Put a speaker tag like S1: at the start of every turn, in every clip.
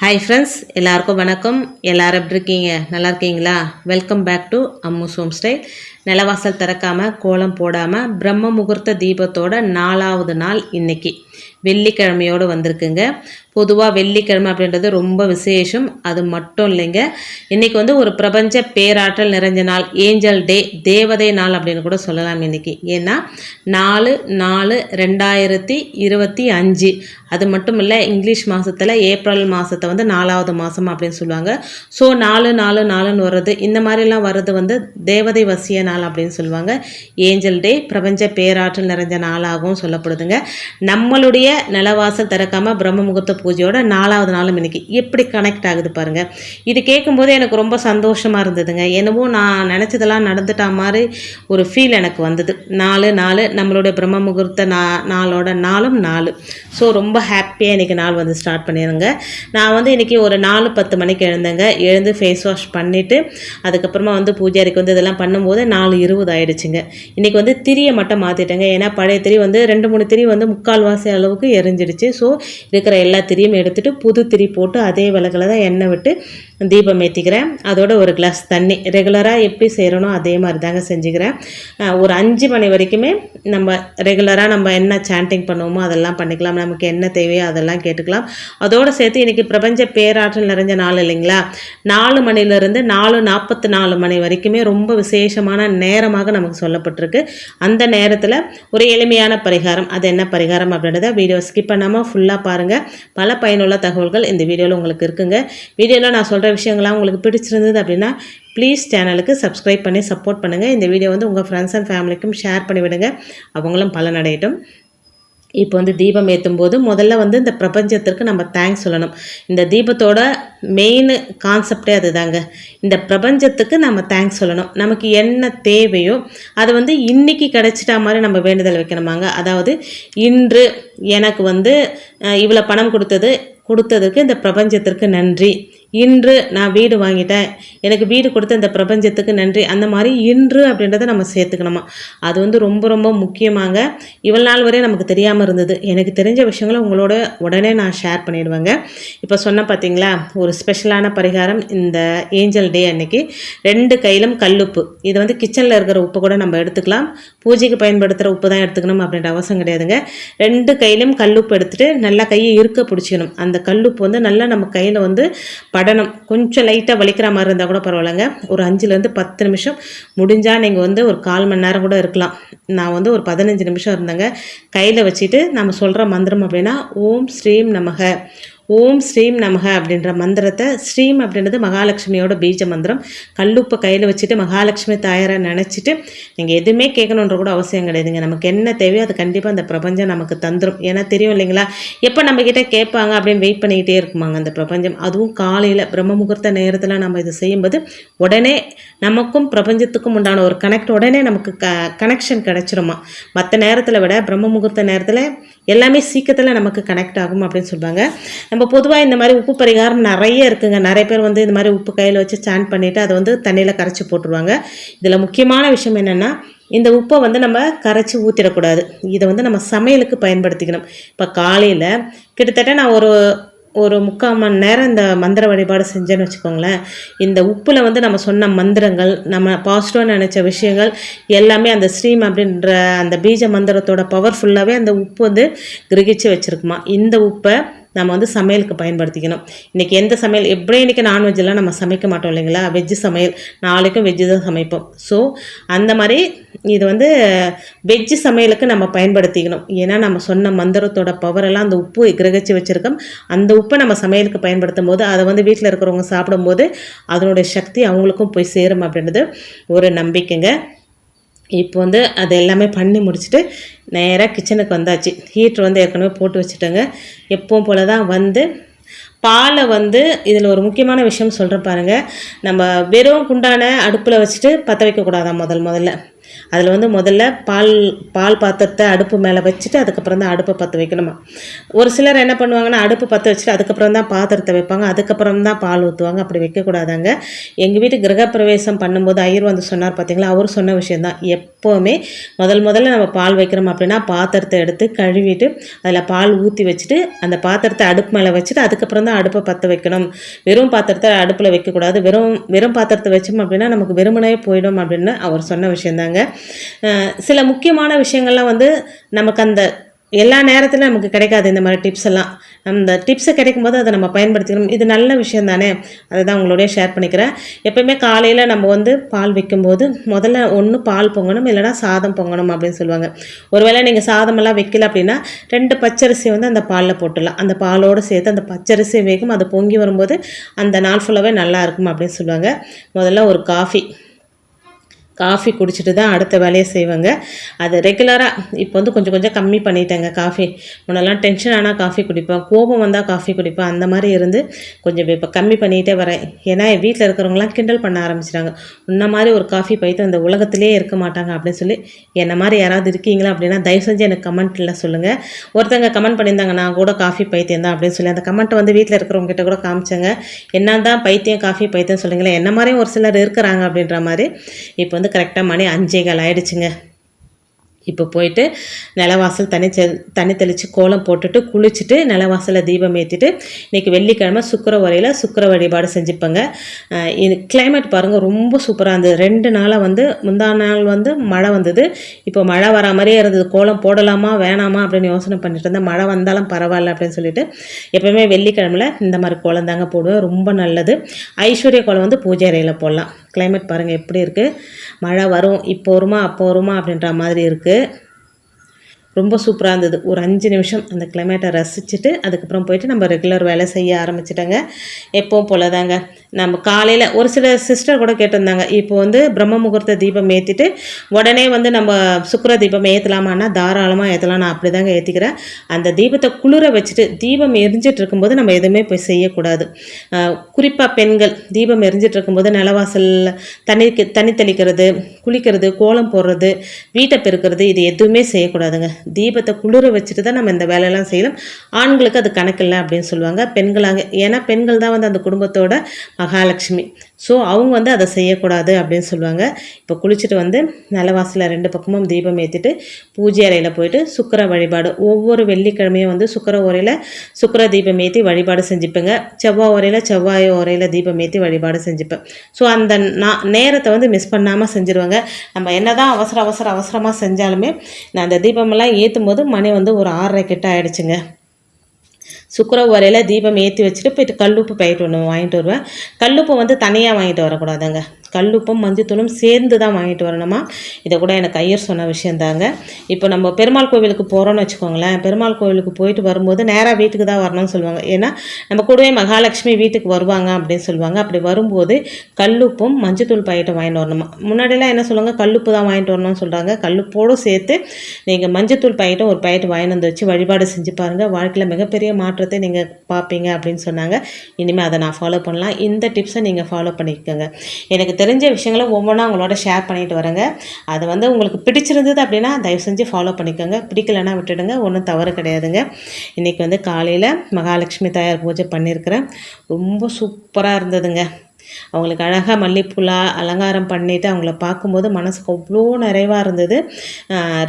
S1: hi friends எல்லாருக்கும் வணக்கம் எல்லோரும் எப்படி இருக்கீங்க நல்லா இருக்கீங்களா welcome back to Ammu home style நிலவாசல் திறக்காமல் கோலம் போடாமல் பிரம்ம முகூர்த்த தீபத்தோட நாலாவது நாள் இன்னைக்கு வெள்ளிக்கிழமையோடு வந்திருக்குங்க பொதுவாக வெள்ளிக்கிழமை அப்படின்றது ரொம்ப விசேஷம் அது மட்டும் இல்லைங்க இன்றைக்கி வந்து ஒரு பிரபஞ்ச பேராற்றல் நிறைஞ்ச நாள் ஏஞ்சல் டே தேவதை நாள் அப்படின்னு கூட சொல்லலாம் இன்றைக்கி ஏன்னா நாலு நாலு ரெண்டாயிரத்தி இருபத்தி அஞ்சு அது மட்டும் இல்லை இங்கிலீஷ் மாதத்தில் ஏப்ரல் மாதத்தை வந்து நாலாவது மாதம் அப்படின்னு சொல்லுவாங்க ஸோ நாலு நாலு நாலுன்னு வர்றது இந்த மாதிரிலாம் வர்றது வந்து தேவதை வசிய நாள் அப்படின்னு சொல்லுவாங்க ஏஞ்சல் டே பிரபஞ்ச பேராற்றல் நிறைஞ்ச நாளாகவும் சொல்லப்படுதுங்க நம்மளுடைய நம்மளுடைய நிலவாசல் திறக்காமல் பிரம்ம முகூர்த்த பூஜையோட நாலாவது நாளும் இன்னைக்கு எப்படி கனெக்ட் ஆகுது பாருங்கள் இது கேட்கும்போது எனக்கு ரொம்ப சந்தோஷமாக இருந்ததுங்க என்னவோ நான் நினச்சதெல்லாம் நடந்துட்டா மாதிரி ஒரு ஃபீல் எனக்கு வந்தது நாலு நாலு நம்மளுடைய பிரம்ம முகூர்த்த நா நாளோட நாளும் நாலு ஸோ ரொம்ப ஹாப்பியாக இன்றைக்கி நாள் வந்து ஸ்டார்ட் பண்ணிடுங்க நான் வந்து இன்றைக்கி ஒரு நாலு பத்து மணிக்கு எழுந்தேங்க எழுந்து ஃபேஸ் வாஷ் பண்ணிவிட்டு அதுக்கப்புறமா வந்து பூஜாரிக்கு வந்து இதெல்லாம் பண்ணும்போது நாலு இருபது ஆயிடுச்சுங்க இன்றைக்கி வந்து திரியை மட்டும் மாற்றிட்டேங்க ஏன்னா பழைய திரி வந்து ரெண்டு மூணு திரி வந்து முக்கால்வாசி அளவுக்கு எரிஞ்சிடுச்சு ஸோ இருக்கிற எல்லா திரியும் எடுத்துகிட்டு புது திரி போட்டு அதே விளக்கில் தான் எண்ணெய் விட்டு தீபம் ஏற்றிக்கிறேன் அதோட ஒரு கிளாஸ் தண்ணி ரெகுலராக எப்படி செய்கிறனோ அதே மாதிரி தாங்க செஞ்சுக்கிறேன் ஒரு அஞ்சு மணி வரைக்குமே நம்ம ரெகுலராக நம்ம என்ன சாண்டிங் பண்ணுவோமோ அதெல்லாம் பண்ணிக்கலாம் நமக்கு என்ன தேவையோ அதெல்லாம் கேட்டுக்கலாம் அதோடு சேர்த்து இன்றைக்கி பிரபஞ்ச பேராற்றல் நிறைஞ்ச நாள் இல்லைங்களா நாலு மணிலேருந்து நாலு நாற்பத்தி நாலு மணி வரைக்குமே ரொம்ப விசேஷமான நேரமாக நமக்கு சொல்லப்பட்டிருக்கு அந்த நேரத்தில் ஒரு எளிமையான பரிகாரம் அது என்ன பரிகாரம் அப்படின்றத வீடியோ ஸ்கிப் பண்ணாமல் ஃபுல்லாக பாருங்கள் பல பயனுள்ள தகவல்கள் இந்த வீடியோவில் உங்களுக்கு இருக்குங்க வீடியோவில் நான் சொல்கிறேன் சொல்கிற விஷயங்கள்லாம் உங்களுக்கு பிடிச்சிருந்தது அப்படின்னா ப்ளீஸ் சேனலுக்கு சப்ஸ்கிரைப் பண்ணி சப்போர்ட் பண்ணுங்கள் இந்த வீடியோ வந்து உங்கள் ஃப்ரெண்ட்ஸ் அண்ட் ஃபேமிலிக்கும் ஷேர் பண்ணிவிடுங்க அவங்களும் பலனடையட்டும் இப்போ வந்து தீபம் ஏற்றும் போது முதல்ல வந்து இந்த பிரபஞ்சத்திற்கு நம்ம தேங்க்ஸ் சொல்லணும் இந்த தீபத்தோட மெயின் கான்செப்டே அதுதாங்க இந்த பிரபஞ்சத்துக்கு நம்ம தேங்க்ஸ் சொல்லணும் நமக்கு என்ன தேவையோ அது வந்து இன்றைக்கி கிடச்சிட்டா மாதிரி நம்ம வேண்டுதல் வைக்கணுமாங்க அதாவது இன்று எனக்கு வந்து இவ்வளோ பணம் கொடுத்தது கொடுத்ததுக்கு இந்த பிரபஞ்சத்திற்கு நன்றி இன்று நான் வீடு வாங்கிட்டேன் எனக்கு வீடு கொடுத்த இந்த பிரபஞ்சத்துக்கு நன்றி அந்த மாதிரி இன்று அப்படின்றத நம்ம சேர்த்துக்கணுமா அது வந்து ரொம்ப ரொம்ப முக்கியமாக இவ்வளோ நாள் வரையும் நமக்கு தெரியாமல் இருந்தது எனக்கு தெரிஞ்ச விஷயங்களை உங்களோட உடனே நான் ஷேர் பண்ணிடுவேங்க இப்போ சொன்ன பார்த்தீங்களா ஒரு ஸ்பெஷலான பரிகாரம் இந்த ஏஞ்சல் டே அன்னைக்கு ரெண்டு கையிலும் கல்லுப்பு இது வந்து கிச்சனில் இருக்கிற உப்பு கூட நம்ம எடுத்துக்கலாம் பூஜைக்கு பயன்படுத்துகிற உப்பு தான் எடுத்துக்கணும் அப்படின்ற அவசியம் கிடையாதுங்க ரெண்டு கையிலும் கல்லுப்பு எடுத்துகிட்டு நல்லா கையை இருக்க பிடிச்சிக்கணும் அந்த கல்லுப்பு வந்து நல்லா நம்ம கையில் வந்து படனம் கொஞ்சம் லைட்டாக வலிக்கிற மாதிரி இருந்தால் கூட பரவாயில்லைங்க ஒரு அஞ்சுலேருந்து பத்து நிமிஷம் முடிஞ்சால் நீங்கள் வந்து ஒரு கால் மணி நேரம் கூட இருக்கலாம் நான் வந்து ஒரு பதினஞ்சு நிமிஷம் இருந்தேங்க கையில் வச்சுட்டு நம்ம சொல்கிற மந்திரம் அப்படின்னா ஓம் ஸ்ரீம் நமக ஓம் ஸ்ரீம் நமக அப்படின்ற மந்திரத்தை ஸ்ரீம் அப்படின்றது மகாலட்சுமியோட பீஜ மந்திரம் கல்லுப்பை கையில் வச்சுட்டு மகாலட்சுமி தாயாராக நினச்சிட்டு நீங்கள் எதுவுமே கேட்கணுன்ற கூட அவசியம் கிடையாதுங்க நமக்கு என்ன தேவையோ அது கண்டிப்பாக அந்த பிரபஞ்சம் நமக்கு தந்துடும் ஏன்னா தெரியும் இல்லைங்களா எப்போ நம்மக்கிட்ட கேட்பாங்க அப்படின்னு வெயிட் பண்ணிக்கிட்டே இருக்குமாங்க அந்த பிரபஞ்சம் அதுவும் காலையில் பிரம்ம முகூர்த்த நேரத்தில் நம்ம இது செய்யும்போது உடனே நமக்கும் பிரபஞ்சத்துக்கும் உண்டான ஒரு கனெக்ட் உடனே நமக்கு க கனெக்ஷன் கிடச்சிருமா மற்ற நேரத்தில் விட பிரம்ம முகூர்த்த நேரத்தில் எல்லாமே சீக்கிரத்தில் நமக்கு கனெக்ட் ஆகும் அப்படின்னு சொல்லுவாங்க நம்ம பொதுவாக இந்த மாதிரி உப்பு பரிகாரம் நிறைய இருக்குங்க நிறைய பேர் வந்து இந்த மாதிரி உப்பு கையில் வச்சு ஸ்டாண்ட் பண்ணிவிட்டு அதை வந்து தண்ணியில் கரைச்சி போட்டுருவாங்க இதில் முக்கியமான விஷயம் என்னென்னா இந்த உப்பை வந்து நம்ம கரைச்சி ஊற்றிடக்கூடாது இதை வந்து நம்ம சமையலுக்கு பயன்படுத்திக்கணும் இப்போ காலையில் கிட்டத்தட்ட நான் ஒரு ஒரு முக்கால் மணி நேரம் இந்த மந்திர வழிபாடு செஞ்சேன்னு வச்சுக்கோங்களேன் இந்த உப்பில் வந்து நம்ம சொன்ன மந்திரங்கள் நம்ம பாசிட்டிவாக நினச்ச விஷயங்கள் எல்லாமே அந்த ஸ்ரீம் அப்படின்ற அந்த பீஜ மந்திரத்தோட பவர்ஃபுல்லாகவே அந்த உப்பு வந்து கிரகிச்சு வச்சுருக்குமா இந்த உப்பை நம்ம வந்து சமையலுக்கு பயன்படுத்திக்கணும் இன்றைக்கி எந்த சமையல் எப்படியும் இன்றைக்கி நான்வெஜ்லாம் நம்ம சமைக்க மாட்டோம் இல்லைங்களா வெஜ்ஜு சமையல் நாளைக்கும் வெஜ்ஜு தான் சமைப்போம் ஸோ அந்த மாதிரி இது வந்து வெஜ்ஜு சமையலுக்கு நம்ம பயன்படுத்திக்கணும் ஏன்னா நம்ம சொன்ன மந்திரத்தோட பவரெல்லாம் அந்த உப்பு கிரகிச்சு வச்சுருக்கோம் அந்த உப்பை நம்ம சமையலுக்கு பயன்படுத்தும் போது அதை வந்து வீட்டில் இருக்கிறவங்க சாப்பிடும்போது அதனுடைய சக்தி அவங்களுக்கும் போய் சேரும் அப்படின்றது ஒரு நம்பிக்கைங்க இப்போ வந்து அது எல்லாமே பண்ணி முடிச்சுட்டு நேராக கிச்சனுக்கு வந்தாச்சு ஹீட்ரு வந்து ஏற்கனவே போட்டு வச்சுட்டேங்க எப்பவும் போல் தான் வந்து பாலை வந்து இதில் ஒரு முக்கியமான விஷயம் சொல்கிறேன் பாருங்கள் நம்ம வெறும் குண்டான அடுப்பில் வச்சுட்டு பற்ற வைக்கக்கூடாதான் முதல் முதல்ல அதில் வந்து முதல்ல பால் பால் பாத்திரத்தை அடுப்பு மேலே வச்சுட்டு அதுக்கப்புறம் தான் அடுப்பை பற்ற வைக்கணுமா ஒரு சிலர் என்ன பண்ணுவாங்கன்னா அடுப்பு பற்ற வச்சுட்டு அதுக்கப்புறம் தான் பாத்திரத்தை வைப்பாங்க அதுக்கப்புறம் தான் பால் ஊற்றுவாங்க அப்படி வைக்கக்கூடாதாங்க எங்கள் வீட்டு கிரகப்பிரவேசம் பண்ணும்போது ஐயர் வந்து சொன்னார் பார்த்தீங்களா அவர் சொன்ன விஷயந்தான் எப் எப்போவுமே முதல் முதல்ல நம்ம பால் வைக்கிறோம் அப்படின்னா பாத்திரத்தை எடுத்து கழுவிட்டு அதில் பால் ஊற்றி வச்சுட்டு அந்த பாத்திரத்தை அடுப்பு மேலே வச்சுட்டு அதுக்கப்புறம் தான் அடுப்பை பற்ற வைக்கணும் வெறும் பாத்திரத்தை அடுப்பில் வைக்கக்கூடாது வெறும் வெறும் பாத்திரத்தை வச்சோம் அப்படின்னா நமக்கு வெறுமனே போயிடும் அப்படின்னு அவர் சொன்ன விஷயந்தாங்க சில முக்கியமான விஷயங்கள்லாம் வந்து நமக்கு அந்த எல்லா நேரத்திலும் நமக்கு கிடைக்காது இந்த மாதிரி டிப்ஸ் எல்லாம் அந்த டிப்ஸை கிடைக்கும் போது அதை நம்ம பயன்படுத்திக்கணும் இது நல்ல விஷயம் தானே அதை தான் உங்களோடய ஷேர் பண்ணிக்கிறேன் எப்போயுமே காலையில் நம்ம வந்து பால் வைக்கும்போது முதல்ல ஒன்று பால் பொங்கணும் இல்லைனா சாதம் பொங்கணும் அப்படின்னு சொல்லுவாங்க ஒருவேளை நீங்கள் சாதமெல்லாம் வைக்கல அப்படின்னா ரெண்டு பச்சரிசியை வந்து அந்த பாலில் போட்டுடலாம் அந்த பாலோடு சேர்த்து அந்த பச்சரிசியை வைக்கும் அது பொங்கி வரும்போது அந்த நாள் ஃபுல்லாகவே நல்லா இருக்கும் அப்படின்னு சொல்லுவாங்க முதல்ல ஒரு காஃபி காஃபி குடிச்சிட்டு தான் அடுத்த வேலையை செய்வேங்க அது ரெகுலராக இப்போ வந்து கொஞ்சம் கொஞ்சம் கம்மி பண்ணிட்டேங்க காஃபி முன்னெல்லாம் டென்ஷன் ஆனால் காஃபி குடிப்பேன் கோபம் வந்தால் காஃபி குடிப்பேன் அந்த மாதிரி இருந்து கொஞ்சம் இப்போ கம்மி பண்ணிகிட்டே வரேன் ஏன்னா என் வீட்டில் இருக்கிறவங்களாம் கிண்டல் பண்ண ஆரம்பிச்சிட்டாங்க உன்ன மாதிரி ஒரு காஃபி பைத்து அந்த உலகத்திலே இருக்க மாட்டாங்க அப்படின்னு சொல்லி என்ன மாதிரி யாராவது இருக்கீங்களா அப்படின்னா தயவு செஞ்சு எனக்கு கமெண்ட்டில் சொல்லுங்கள் ஒருத்தங்க கமெண்ட் பண்ணியிருந்தாங்க நான் கூட காஃபி பைத்தியம் தான் அப்படின்னு சொல்லி அந்த கமெண்ட்டை வந்து வீட்டில் இருக்கிறவங்க கிட்ட கூட காமிச்சேங்க என்ன தான் பைத்தியம் காஃபி பைத்தியம் சொல்லுங்களேன் என்ன மாதிரியும் ஒரு சிலர் இருக்கிறாங்க அப்படின்ற மாதிரி இப்போ வந்து வந்து கரெக்டாக மணி அஞ்சேகால் ஆயிடுச்சுங்க இப்போ போயிட்டு நிலவாசல் தனி தண்ணி தெளித்து கோலம் போட்டுட்டு குளிச்சுட்டு நிலவாசலில் தீபம் ஏற்றிட்டு இன்றைக்கி வெள்ளிக்கிழமை சுக்கர வரையில் சுக்கர வழிபாடு செஞ்சுப்பேங்க இது கிளைமேட் பாருங்கள் ரொம்ப சூப்பராக இருந்தது ரெண்டு நாளாக வந்து முந்தா நாள் வந்து மழை வந்தது இப்போ மழை வரா மாதிரியே இருந்தது கோலம் போடலாமா வேணாமா அப்படின்னு யோசனை பண்ணிட்டு இருந்தேன் மழை வந்தாலும் பரவாயில்ல அப்படின்னு சொல்லிட்டு எப்போவுமே வெள்ளிக்கிழமையில் இந்த மாதிரி கோலம் தாங்க போடுவேன் ரொம்ப நல்லது ஐஸ்வர்ய கோலம் வந்து பூஜை அறையில் போடலாம் கிளைமேட் பாருங்கள் எப்படி இருக்குது மழை வரும் இப்போ வருமா அப்போ வருமா அப்படின்ற மாதிரி இருக்குது ரொம்ப சூப்பராக இருந்தது ஒரு அஞ்சு நிமிஷம் அந்த கிளைமேட்டை ரசிச்சுட்டு அதுக்கப்புறம் போயிட்டு நம்ம ரெகுலர் வேலை செய்ய ஆரம்பிச்சிட்டோங்க எப்போவும் போல தாங்க நம்ம காலையில் ஒரு சில சிஸ்டர் கூட கேட்டிருந்தாங்க இப்போ வந்து பிரம்ம முகூர்த்த தீபம் ஏற்றிட்டு உடனே வந்து நம்ம சுக்கர தீபம் ஏற்றலாமான்னா தாராளமாக ஏற்றலாம் நான் அப்படி தாங்க ஏற்றிக்கிறேன் அந்த தீபத்தை குளிர வச்சுட்டு தீபம் எரிஞ்சிட்டு இருக்கும்போது நம்ம எதுவுமே போய் செய்யக்கூடாது குறிப்பாக பெண்கள் தீபம் எரிஞ்சிட்டு இருக்கும்போது நிலவாசலில் தண்ணி தண்ணி தெளிக்கிறது குளிக்கிறது கோலம் போடுறது வீட்டை பெருக்கிறது இது எதுவுமே செய்யக்கூடாதுங்க தீபத்தை குளிர வச்சுட்டு தான் நம்ம இந்த வேலையெல்லாம் செய்யலாம் ஆண்களுக்கு அது கணக்கில்லை அப்படின்னு சொல்லுவாங்க பெண்களாக ஏன்னா பெண்கள் தான் வந்து அந்த குடும்பத்தோட மகாலட்சுமி ஸோ அவங்க வந்து அதை செய்யக்கூடாது அப்படின்னு சொல்லுவாங்க இப்போ குளிச்சுட்டு வந்து வாசலில் ரெண்டு பக்கமும் தீபம் ஏற்றிட்டு பூஜை அறையில் போயிட்டு சுக்கர வழிபாடு ஒவ்வொரு வெள்ளிக்கிழமையும் வந்து சுக்கர உரையில் சுக்கர தீபம் ஏற்றி வழிபாடு செஞ்சுப்பேங்க செவ்வாய் உரையில் செவ்வாய் உரையில் தீபம் ஏற்றி வழிபாடு செஞ்சுப்பேன் ஸோ அந்த நான் நேரத்தை வந்து மிஸ் பண்ணாமல் செஞ்சுருவாங்க நம்ம என்ன தான் அவசர அவசர அவசரமாக செஞ்சாலுமே நான் அந்த தீபமெல்லாம் ஏற்றும் போது மணி வந்து ஒரு ஆறரை கிட்ட ஆகிடுச்சுங்க சுக்கர வரையில் தீபம் ஏற்றி வச்சுட்டு போயிட்டு கல்லுப்பு பயிட்டு ஒன்று வாங்கிட்டு வருவேன் கல்லுப்பு வந்து தனியாக வாங்கிட்டு வரக்கூடாதுங்க கல்லுப்பம் மஞ்சத்தூளும் சேர்ந்து தான் வாங்கிட்டு வரணுமா இதை கூட எனக்கு ஐயர் சொன்ன விஷயந்தாங்க இப்போ நம்ம பெருமாள் கோவிலுக்கு போகிறோம்னு வச்சுக்கோங்களேன் பெருமாள் கோவிலுக்கு போயிட்டு வரும்போது நேராக வீட்டுக்கு தான் வரணும்னு சொல்லுவாங்க ஏன்னா நம்ம கூடவே மகாலட்சுமி வீட்டுக்கு வருவாங்க அப்படின்னு சொல்லுவாங்க அப்படி வரும்போது கல்லுப்பும் மஞ்சத்தூள் பாக்கெட்டை வாங்கிட்டு வரணுமா முன்னாடிலாம் என்ன சொல்லுவாங்க கல்லுப்பு தான் வாங்கிட்டு வரணும்னு சொல்கிறாங்க கல்லுப்போடு சேர்த்து நீங்கள் மஞ்சத்தூள் பாக்கெட்டும் ஒரு பாக்கெட் வாங்கிட்டு வந்து வச்சு வழிபாடு செஞ்சு பாருங்கள் வாழ்க்கையில் மிகப்பெரிய மாற்றத்தை நீங்கள் பார்ப்பீங்க அப்படின்னு சொன்னாங்க இனிமேல் அதை நான் ஃபாலோ பண்ணலாம் இந்த டிப்ஸை நீங்கள் ஃபாலோ பண்ணிக்கோங்க எனக்கு தெரிஞ்ச தெரிஞ்ச விஷயங்களை ஒவ்வொன்றா உங்களோட ஷேர் பண்ணிட்டு வரேங்க அது வந்து உங்களுக்கு பிடிச்சிருந்தது அப்படின்னா தயவு செஞ்சு ஃபாலோ பண்ணிக்கோங்க பிடிக்கலைன்னா விட்டுடுங்க ஒன்றும் தவறு கிடையாதுங்க இன்றைக்கி வந்து காலையில் மகாலட்சுமி தாயார் பூஜை பண்ணியிருக்கிறேன் ரொம்ப சூப்பராக இருந்ததுங்க அவங்களுக்கு அழகாக மல்லிப்பூலாக அலங்காரம் பண்ணிவிட்டு அவங்கள பார்க்கும்போது மனசுக்கு அவ்வளோ நிறைவாக இருந்தது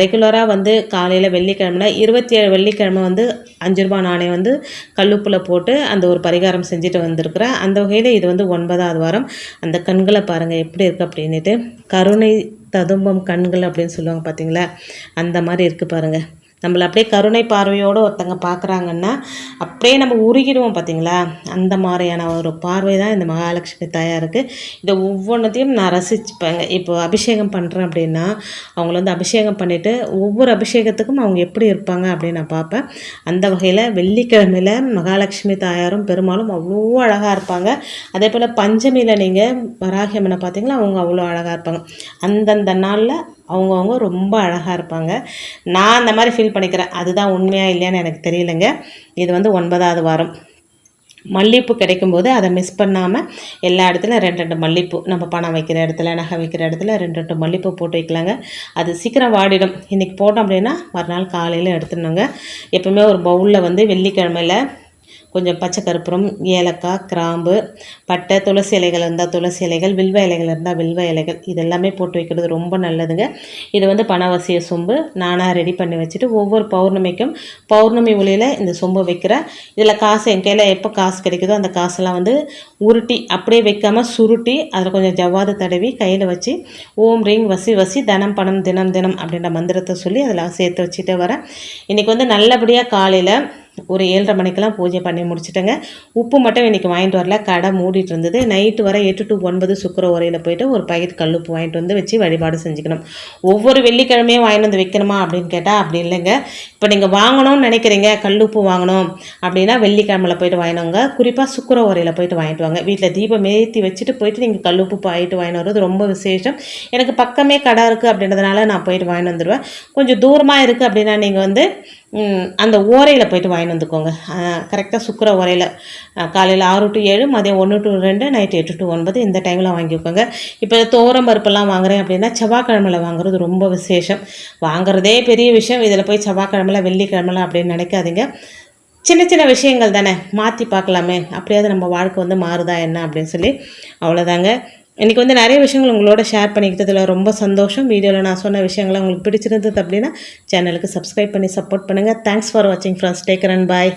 S1: ரெகுலராக வந்து காலையில் வெள்ளிக்கிழமை இருபத்தி ஏழு வெள்ளிக்கிழமை வந்து அஞ்சு ரூபா நாணயம் வந்து கல்லுப்பில் போட்டு அந்த ஒரு பரிகாரம் செஞ்சுட்டு வந்திருக்கிறேன் அந்த வகையில் இது வந்து ஒன்பதாவது வாரம் அந்த கண்களை பாருங்கள் எப்படி இருக்குது அப்படின்ட்டு கருணை ததும்பம் கண்கள் அப்படின்னு சொல்லுவாங்க பார்த்தீங்களா அந்த மாதிரி இருக்குது பாருங்கள் நம்மளை அப்படியே கருணை பார்வையோடு ஒருத்தங்க பார்க்குறாங்கன்னா அப்படியே நம்ம உருகிடுவோம் பார்த்திங்களா அந்த மாதிரியான ஒரு பார்வை தான் இந்த மகாலட்சுமி இருக்குது இதை ஒவ்வொன்றத்தையும் நான் ரசிச்சுப்பேங்க இப்போ அபிஷேகம் பண்ணுறேன் அப்படின்னா அவங்கள வந்து அபிஷேகம் பண்ணிவிட்டு ஒவ்வொரு அபிஷேகத்துக்கும் அவங்க எப்படி இருப்பாங்க அப்படின்னு நான் பார்ப்பேன் அந்த வகையில் வெள்ளிக்கிழமையில் மகாலட்சுமி தாயாரும் பெருமாளும் அவ்வளோ அழகாக இருப்பாங்க அதே போல் பஞ்சமியில் நீங்கள் வராகியம்மனை பார்த்தீங்களா அவங்க அவ்வளோ அழகாக இருப்பாங்க அந்தந்த நாளில் அவங்கவுங்க ரொம்ப அழகாக இருப்பாங்க நான் அந்த மாதிரி ஃபீல் பண்ணிக்கிறேன் அதுதான் உண்மையாக இல்லையான்னு எனக்கு தெரியலைங்க இது வந்து ஒன்பதாவது வாரம் மல்லிகைப்பூ கிடைக்கும்போது அதை மிஸ் பண்ணாமல் எல்லா இடத்துலையும் ரெண்டு ரெண்டு மல்லிகைப்பூ நம்ம பணம் வைக்கிற இடத்துல நகை வைக்கிற இடத்துல ரெண்டு ரெண்டு மல்லிப்பூ போட்டு வைக்கலாங்க அது சீக்கிரம் வாடிடும் இன்றைக்கி போட்டோம் அப்படின்னா மறுநாள் காலையில் எடுத்துடணுங்க எப்பவுமே ஒரு பவுலில் வந்து வெள்ளிக்கிழமையில் கொஞ்சம் பச்சை கருப்புறம் ஏலக்காய் கிராம்பு பட்டை துளசி இலைகள் இருந்தால் துளசி இலைகள் வில்வ இலைகள் இருந்தால் வில்வ இலைகள் இதெல்லாமே போட்டு வைக்கிறது ரொம்ப நல்லதுங்க இது வந்து பணவசிய சொம்பு நானாக ரெடி பண்ணி வச்சுட்டு ஒவ்வொரு பௌர்ணமிக்கும் பௌர்ணமி ஒளியில் இந்த சொம்பு வைக்கிறேன் இதில் காசு என் கையில் எப்போ காசு கிடைக்குதோ அந்த காசெல்லாம் வந்து உருட்டி அப்படியே வைக்காமல் சுருட்டி அதில் கொஞ்சம் ஜவ்வாது தடவி கையில் வச்சு ஓம் ரீங் வசி வசி தனம் பணம் தினம் தினம் அப்படின்ற மந்திரத்தை சொல்லி அதில் சேர்த்து வச்சுட்டே வரேன் இன்றைக்கி வந்து நல்லபடியாக காலையில் ஒரு ஏழரை மணிக்கெல்லாம் பூஜை பண்ணி முடிச்சுட்டேங்க உப்பு மட்டும் இன்றைக்கி வாங்கிட்டு வரல கடை மூடிட்டு இருந்தது நைட்டு வர எட்டு டு ஒன்பது சுக்கர உரையில் போயிட்டு ஒரு பயிர் கல்லுப்பு வாங்கிட்டு வந்து வச்சு வழிபாடு செஞ்சுக்கணும் ஒவ்வொரு வெள்ளிக்கிழமையும் வாங்கிட்டு வந்து வைக்கணுமா அப்படின்னு கேட்டால் அப்படி இல்லைங்க இப்போ நீங்கள் வாங்கணும்னு நினைக்கிறீங்க கல்லுப்பு வாங்கணும் அப்படின்னா வெள்ளிக்கிழமையில் போயிட்டு வாங்கினோங்க குறிப்பாக சுக்கர உரையில் போயிட்டு வாங்கிட்டு வாங்க வீட்டில் தீபம் ஏற்றி வச்சுட்டு போயிட்டு நீங்கள் கல்லுப்பு வாங்கிட்டு வாங்கிட்டு வர்றது ரொம்ப விசேஷம் எனக்கு பக்கமே கடை இருக்குது அப்படின்றதுனால நான் போயிட்டு வாங்கிட்டு வந்துடுவேன் கொஞ்சம் தூரமாக இருக்குது அப்படின்னா நீங்கள் வந்து அந்த ஓரையில் போயிட்டு வாங்கிட்டு வந்துக்கோங்க கரெக்டாக சுக்கர ஓரையில் காலையில் ஆறு டு ஏழு மதியம் ஒன்று டு ரெண்டு நைட்டு எட்டு டு ஒன்பது இந்த டைமில் வாங்கிக்கோங்க இப்போ தோரம் பருப்பெல்லாம் வாங்குகிறேன் அப்படின்னா செவ்வாய்க்கிழமையில் வாங்குறது ரொம்ப விசேஷம் வாங்குறதே பெரிய விஷயம் இதில் போய் செவ்வாய்க்கிழமையில் வெள்ளிக்கிழமையில் அப்படின்னு நினைக்காதீங்க சின்ன சின்ன விஷயங்கள் தானே மாற்றி பார்க்கலாமே அப்படியாவது நம்ம வாழ்க்கை வந்து மாறுதா என்ன அப்படின்னு சொல்லி அவ்வளோதாங்க இன்றைக்கி வந்து நிறைய விஷயங்கள் உங்களோட ஷேர் பண்ணிக்கிட்டதில் ரொம்ப சந்தோஷம் வீடியோவில் நான் சொன்ன விஷயங்கள் உங்களுக்கு பிடிச்சிருந்தது அப்படின்னா சேனலுக்கு சப்ஸ்கிரைப் பண்ணி சப்போர்ட் பண்ணுங்கள் தேங்க்ஸ் ஃபார் வாட்சிங் ஃப்ரெண்ட்ஸ் டேக்கர் அண்ட் பாய்